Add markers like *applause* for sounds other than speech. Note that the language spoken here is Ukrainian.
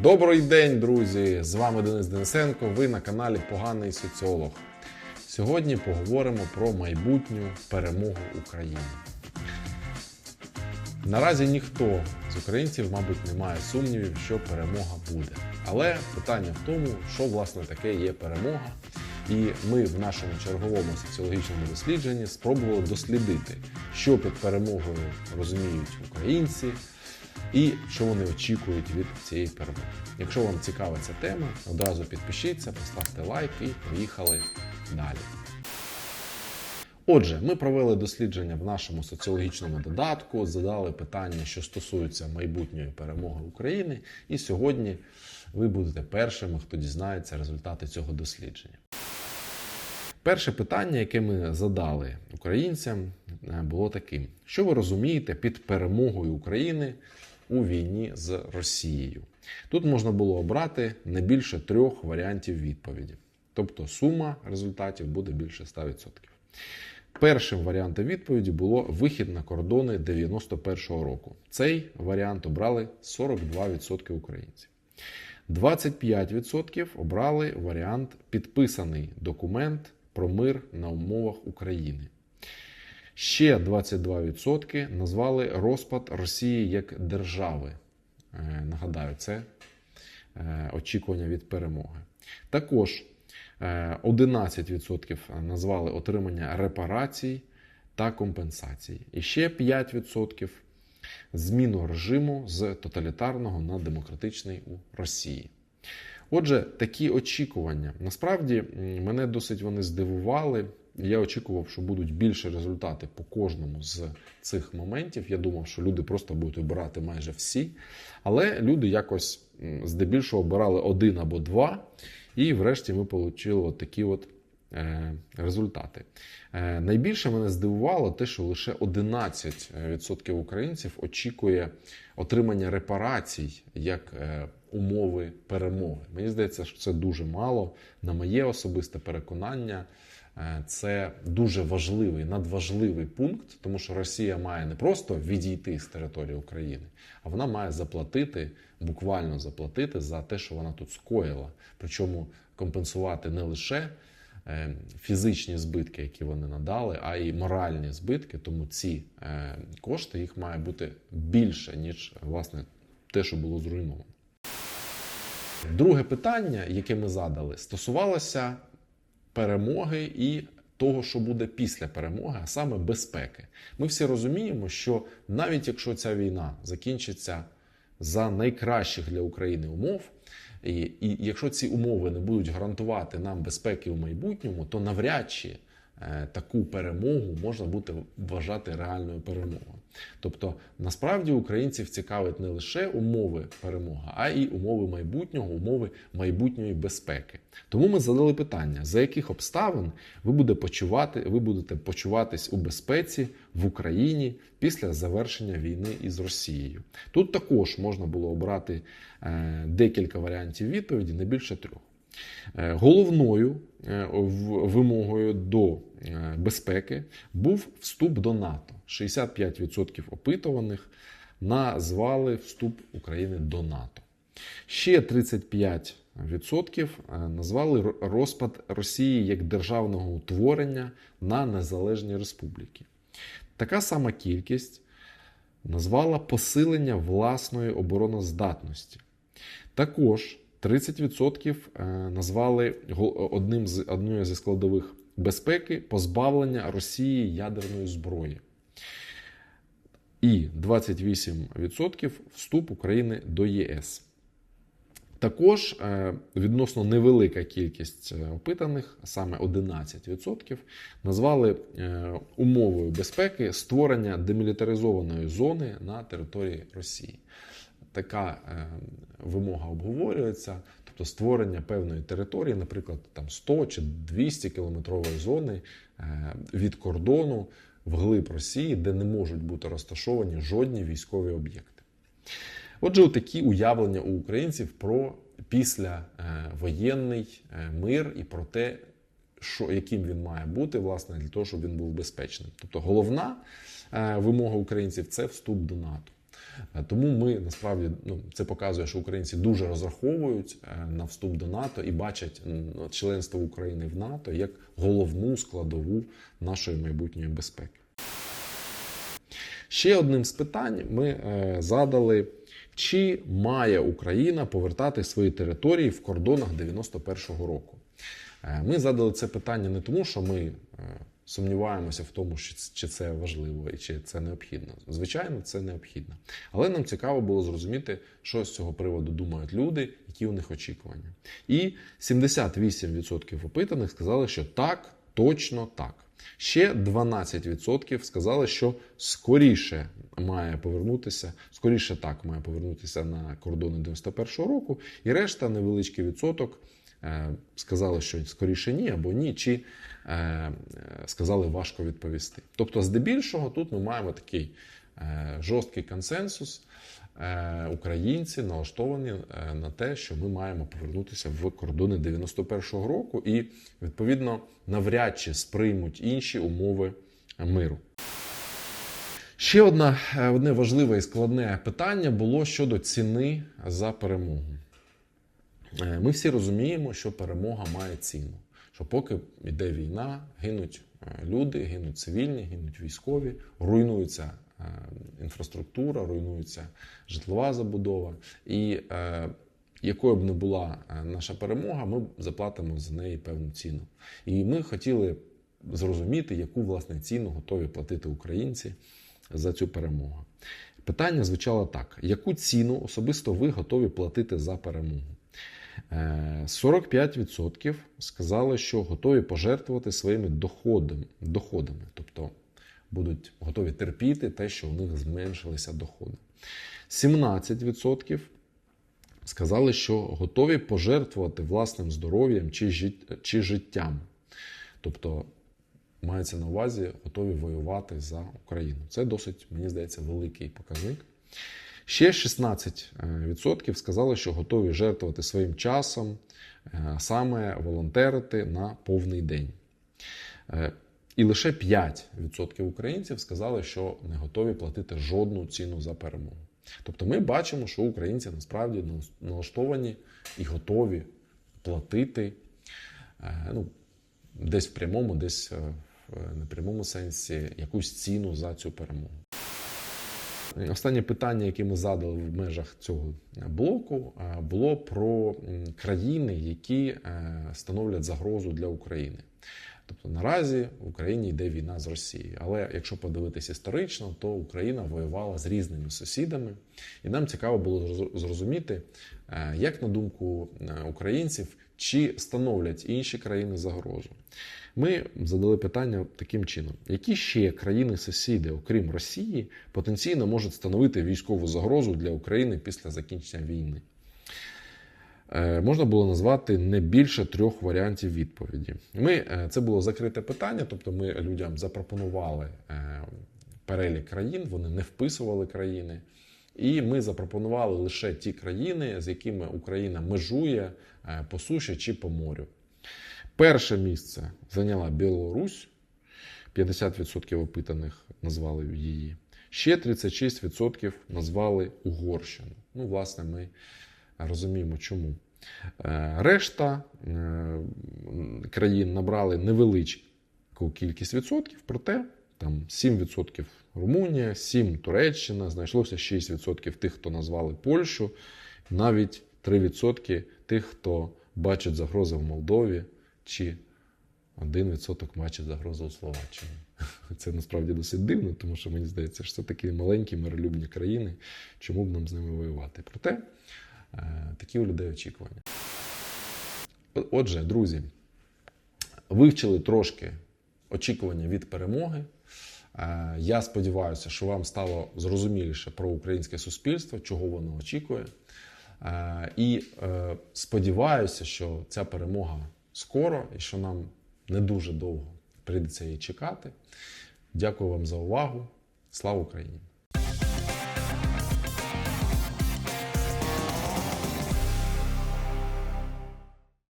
Добрий день, друзі! З вами Денис Денисенко. Ви на каналі Поганий Соціолог. Сьогодні поговоримо про майбутню перемогу України. Наразі ніхто з українців, мабуть, не має сумнівів, що перемога буде. Але питання в тому, що власне таке є перемога. І ми в нашому черговому соціологічному дослідженні спробували дослідити, що під перемогою розуміють українці, і що вони очікують від цієї перемоги. Якщо вам цікава ця тема, одразу підпишіться, поставте лайк і поїхали далі. Отже, ми провели дослідження в нашому соціологічному додатку, задали питання, що стосуються майбутньої перемоги України, і сьогодні ви будете першими, хто дізнається результати цього дослідження. Перше питання, яке ми задали українцям, е, було таким: що ви розумієте під перемогою України у війні з Росією? Тут можна було обрати не більше трьох варіантів відповіді, тобто сума результатів буде більше 100%. Першим варіантом відповіді було вихід на кордони 91-го року. Цей варіант обрали 42% українців. 25% обрали варіант підписаний документ про мир на умовах України. Ще 22% назвали розпад Росії як держави. Е, Нагадаю, це е, очікування від перемоги. Також е, 11% назвали отримання репарацій та компенсацій. І ще 5% зміну режиму з тоталітарного на демократичний у Росії. Отже, такі очікування. Насправді мене досить вони здивували. Я очікував, що будуть більше результати по кожному з цих моментів. Я думав, що люди просто будуть обирати майже всі. Але люди якось здебільшого обирали один або два. І врешті ми отримали от такі от е, результати. Е, найбільше мене здивувало те, що лише 11% українців очікує отримання репарацій як е, умови перемоги. Мені здається, що це дуже мало. На моє особисте переконання, е, це дуже важливий, надважливий пункт, тому що Росія має не просто відійти з території України, а вона має заплатити, буквально заплатити за те, що вона тут скоїла. Причому компенсувати не лише е, фізичні збитки, які вони надали, а й моральні збитки. Тому ці е, кошти їх має бути більше, ніж власне те, що було зруйновано. Друге питання, яке ми задали, стосувалося перемоги і того, що буде після перемоги, а саме безпеки. Ми всі розуміємо, що навіть якщо ця війна закінчиться за найкращих для України умов, і, і якщо ці умови не будуть гарантувати нам безпеки у майбутньому, то навряд чи таку перемогу можна буде вважати реальною перемогою. Тобто, насправді українців цікавить не лише умови перемоги, а й умови майбутнього, умови майбутньої безпеки. Тому ми задали питання: за яких обставин ви будете почувати, ви будете почуватись у безпеці в Україні після завершення війни із Росією? Тут також можна було обрати е, декілька варіантів відповіді, не більше трьох. Е, Головною е, вимогою до е, безпеки був вступ до НАТО. 65% опитуваних назвали вступ України до НАТО. Ще 35% е, назвали розпад Росії як державного утворення на незалежні республіки. Така сама кількість назвала посилення власної обороноздатності. Також 30% е, назвали го- одним з однією зі складових безпеки позбавлення Росії ядерної зброї. І 28% вступ України до ЄС. Також е, відносно невелика кількість е, опитаних, саме 11%, назвали е, умовою безпеки створення демілітаризованої зони на території Росії. Така е, вимога обговорюється, тобто створення певної території, наприклад, там 100 чи 200 кілометрової зони е, від кордону вглиб Росії, де не можуть бути розташовані жодні військові об'єкти. Отже, такі уявлення у українців про післявоєнний мир і про те, що, яким він має бути, власне, для того, щоб він був безпечним. Тобто головна е, вимога українців це вступ до НАТО. Е, Тому ми насправді ну, це показує, що українці дуже розраховують е, на вступ до НАТО і бачать членство України в НАТО як головну складову нашої майбутньої безпеки. Ще одним з питань ми е, задали, чи має Україна повертати свої території в кордонах 91-го року. Ми задали це питання не тому, що ми сумніваємося в тому, чи це важливо і чи це необхідно. Звичайно, це необхідно. Але нам цікаво було зрозуміти, що з цього приводу думають люди, які у них очікування. І 78% опитаних сказали, що так, точно так. Ще 12% сказали, що скоріше має повернутися, скоріше так має повернутися на кордони 91-го року, і решта невеличкий відсоток сказали, що скоріше ні або ні, чи е, е, сказали важко відповісти. Тобто, здебільшого, тут ми маємо такий е, жорсткий консенсус. Е, Українці налаштовані е, на те, що ми маємо повернутися в кордони 91-го року, і відповідно навряд чи сприймуть інші умови миру. Ще одна, е, одне важливе і складне питання було щодо ціни за перемогу. Е, Ми всі розуміємо, що перемога має ціну. Що поки йде війна, гинуть е, люди, гинуть цивільні, гинуть військові, руйнується е, інфраструктура, руйнується житлова забудова. І якою б не була наша перемога, ми заплатимо за неї певну ціну. І ми хотіли зрозуміти, яку власне ціну готові платити українці за цю перемогу. Питання звучало так: яку ціну особисто ви готові платити за перемогу? Е, 45% сказали, що готові пожертвувати своїми доходами, доходами, тобто будуть готові терпіти те, що у них зменшилися доходи. 17% сказали, що готові пожертвувати власним здоров'ям чи життям. Тобто мається на увазі готові воювати за Україну. Це досить, мені здається, великий показник. Ще 16% сказали, що готові жертвувати своїм часом, е, саме волонтерити на повний день. Е, І лише 5% українців сказали, що не готові платити жодну ціну за перемогу. Тобто ми бачимо, що українці насправді налаштовані і готові платити е, ну, десь в прямому, десь е, в непрямому сенсі якусь ціну за цю перемогу. Останнє питання, яке ми задали в межах цього блоку, е, було про країни, які е, становлять загрозу для України. Тобто наразі в Україні йде війна з Росією. Але якщо подивитись історично, то Україна воювала з різними сусідами, і нам цікаво було зрозуміти, е, як на думку е, українців, чи становлять інші країни загрозу. Ми задали питання таким чином: які ще країни-сусіди, окрім Росії, потенційно можуть становити військову загрозу для України після закінчення війни? Е, Можна було назвати не більше трьох варіантів відповіді. Ми е, це було закрите питання, тобто ми людям запропонували е, перелік країн, вони не вписували країни. І ми запропонували лише ті країни, з якими Україна межує по суші чи по морю. Перше місце зайняла Білорусь, 50% опитаних назвали її. Ще 36% назвали Угорщину. Ну, власне, ми розуміємо, чому. Е, Решта е, країн набрали невеличку кількість відсотків, проте там 7% Румунія, 7% Туреччина, знайшлося 6% тих, хто назвали Польщу, навіть 3% тих, хто бачить загрози в Молдові, чи 1% бачить загрозу у Словаччині. *laughs* Це насправді досить дивно, тому що мені здається, що це такі маленькі миролюбні країни, чому б нам з ними воювати. Проте такі у людей очікування. Отже, друзі, вивчили трошки очікування від перемоги. Е, Я сподіваюся, що вам стало зрозуміліше про українське суспільство, чого воно очікує. Е, І е, сподіваюся, що ця перемога скоро і що нам не дуже довго прийдеться її чекати. Дякую вам за увагу. Слава Україні!